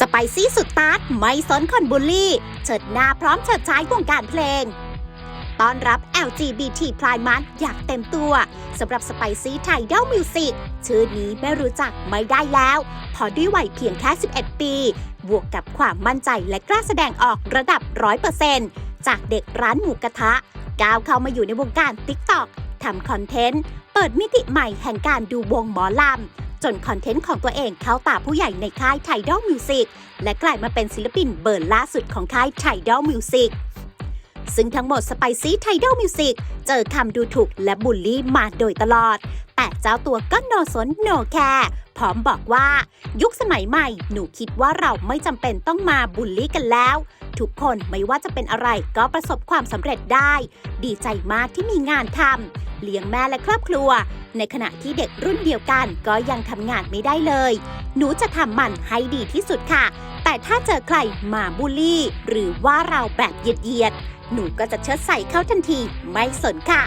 สไปซี่สุดตาร์ทไม่สนคนบูลลี่ เฉิดหน้าพร้อมเฉิดฉายวงการเพลง ต้อนรับ LGBT Pride Month อยากเต็มตัวสำหรับสไปซี่ไทเดลมิวสิกชื่อนี้ไม่รู้จักไม่ได้แล้ว พอด้วยวัยเพียงแค่ 11 ปี บวกกับความมั่นใจและกล้าแสดงออกระดับ 100%จากเด็กร้านหมูกระทะ ก้าวเข้ามาอยู่ในวงการ TikTok ทำคอนเทนต์ เปิดมิติใหม่แห่งการดูวงหมอลำ นคอนเทนต์ของตัวเองเข้าตาผู้ใหญ่ในค่ายไทด l ลมิวสิกและกลายมาเป็นศิลปินเบอร์ล่าสุดของค่ายไทด l ลมิวสิกซึ่งทั้งหมดสไปซี่ไทด l ลมิวสิกเจอคำดูถูกและบูลลี่มาโดยตลอด แต่เจ้าตัวก็โนสนโนแคร์พร้อมบอกว่า ยุคสมัยใหม่หนูคิดว่าเราไม่จำเป็นต้องมาบูลลี่กันแล้ว ทุกคนไม่ว่าจะเป็นอะไรก็ประสบความสำเร็จได้ ดีใจมากที่มีงานทำเลี้ยงแม่และครอบครัว ในขณะที่เด็กรุ่นเดียวกันก็ยังทำงานไม่ได้เลย หนูจะทำมันให้ดีที่สุดค่ะ แต่ถ้าเจอใครมาบูลลี่ หรือว่าเราแบบเยียดๆหนูก็จะเชิดใส่เข้าทันทีไม่สนค่ะ